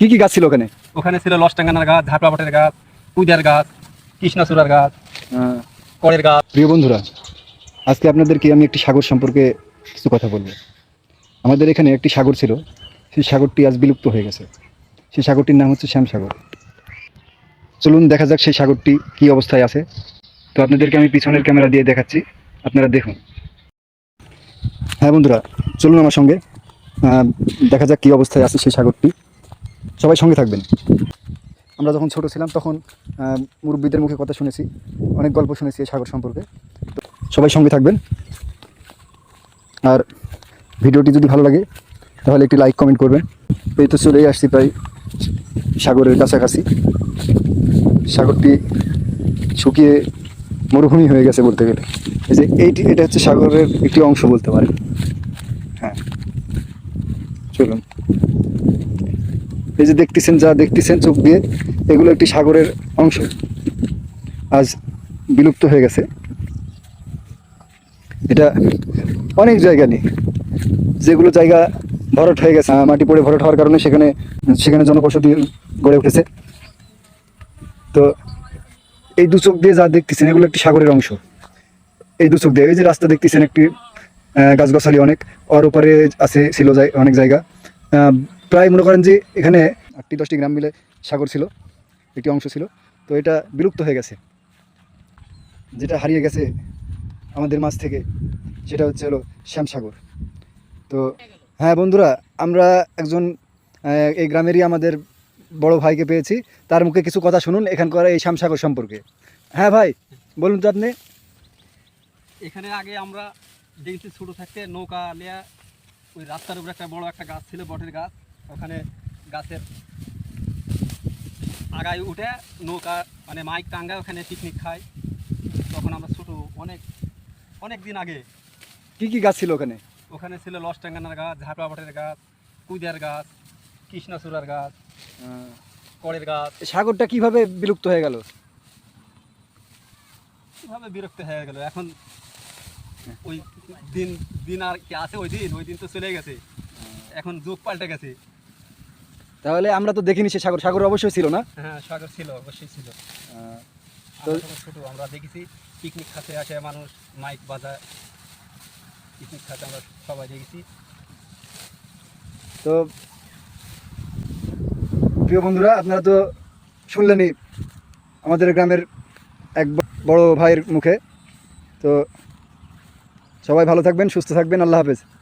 কি কি গাছ ছিল ওখানে? ওখানে ছিল লসটাঙ্গানার গাছ ঝাপড়া বটের গাছ কুইদার গাছ কৃষ্ণচূড়ার গাছ আহ, কড়ের গাছ। প্রিয় বন্ধুরা আজকে আপনাদেরকে আমি একটি সাগর সম্পর্কে কিছু কথা বলব। আমাদের এখানে একটি সাগর ছিল সেই সাগরটি আজ বিলুপ্ত হয়ে গেছে। সেই সাগরটির নাম হচ্ছে শ্যামসাগর চলুন দেখা যাক সেই সাগরটি কি অবস্থায় আছে। তো আপনাদেরকে আমি পিছনের ক্যামেরা দিয়ে দেখাচ্ছি আপনারা দেখুন। হ্যাঁ বন্ধুরা চলুন আমার সঙ্গে। দেখা যাক কি অবস্থায় আছে সেই সাগরটি। সবাই সঙ্গে থাকবেন। আমরা যখন ছোট ছিলাম তখন মুরব্বীদের মুখে কথা শুনেছি, অনেক গল্প শুনেছি এই সাগর সম্পর্কে। সবাই সঙ্গে থাকবেন। আর ভিডিওটি যদি ভালো লাগে, তাহলে একটি লাইক, কমেন্ট করবেন। এই তো চলেই আসছি প্রায় সাগরের কাছাকাছি। সাগরটি শুকিয়ে মরুভূমি হয়ে গেছে বলতে গেলে। এই যে এইটি, এটা হচ্ছে সাগরের একটি অংশ বলতে পারেন। হ্যাঁ। চলুন। এই যে দেখতেছেন, যা দেখতেছেন চোখ দিয়ে, এগুলো একটি সাগরের অংশ। আজ বিলুপ্ত হয়ে গেছে। এটা অনেক জায়গা নেই। যেগুলো জায়গা ভরট হয়ে গেছে মাটি পড়ে ভরট হওয়ার কারণে সেখানে সেখানে জনবসতি গড়ে উঠেছে। তো এই দু চোখ দিয়ে যা দেখতেছেন, এগুলো একটি সাগরের অংশ। এই দু চোখ দিয়ে, এই যে রাস্তা দেখতেছেন একটি গাছগাছালি অনেক। ওর উপরে আছে, ছিল অনেক জায়গা। প্রায় মনে করেন যে এখানে আটটি দশটি গ্রাম মিলে সাগর ছিল একটি অংশ ছিল। তো এটা বিলুপ্ত হয়ে গেছে। যেটা হারিয়ে গেছে আমাদের মাছ থেকে সেটা হচ্ছে হলো শ্যামসাগর তো হ্যাঁ বন্ধুরা আমরা একজন এই গ্রামেরই আমাদের বড় ভাইকে পেয়েছি। তার মুখে কিছু কথা শুনুন এখানকার এই শ্যামসাগর সম্পর্কে। হ্যাঁ ভাই বলুন তো আপনি। এখানে আগে আমরা দেখছি ছোটো থাকতে নৌকা নেয়া ওই রাস্তার উপরে একটা বড় একটা গাছ ছিল বটের গাছ। ওখানে গাছের আগায় উঠে নৌকা মানে মাইক টাঙ্গায় ওখানে পিকনিক খায়। তখন আমরা ছোটো অনেক অনেক দিন আগে। কি কি গাছ ছিল ওখানে? ওখানে ছিল লস লসটাঙ্গানার গাছ ঝাপড়া বটের গাছ কুইদার গাছ কৃষ্ণচূড়ার গাছ কড়ের গাছ। সাগরটা কীভাবে বিলুপ্ত হয়ে গেল? কীভাবে বিরক্ত হয়ে গেল? এখন ওই দিন দিন আর কি আছে ওই দিন? ওই দিন তো চলে গেছে। এখন যুগ পাল্টে গেছে। তাহলে আমরা তো দেখিনি সে সাগর। সাগর অবশ্যই ছিল না? হ্যাঁ সাগর ছিল অবশ্যই ছিল। তো- আমরা ছোট আমরা দেখেছি পিকনিক খাতে আসে মানুষ মাইক বাজায়। পিকনিক খাতে আমরা সবাই দেখেছি। তো প্রিয় বন্ধুরা আপনারা তো শুনলেনই আমাদের গ্রামের এক বড় ভাইয়ের মুখে। তো সবাই ভালো থাকবেন সুস্থ থাকবেন আল্লাহ হাফেজ।